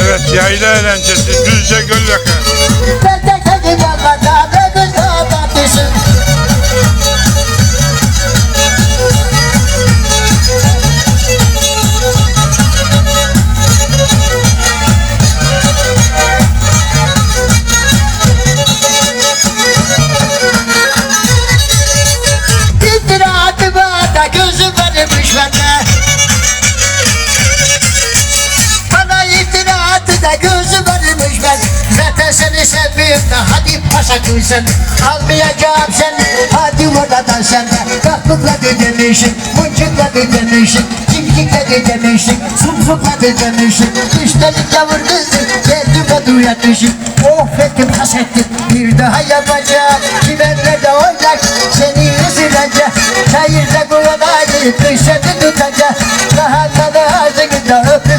Evet yayla eğlencesi Düzce Gölyaka. Ben sevmiyorum da hadi paşa kıysın Almayacağım seni. Hadi oradan sen. De Kalklıkla demişsin, muncukla demişsin Cimcikle demişsin, sumsukla demişsin Üstelik yavur kızdı, kendime duyanmışım Of ettim has ettim, bir daha yapacağım. Kimenle de oynak, seni üzüleceğim Çayırda gidip dışarı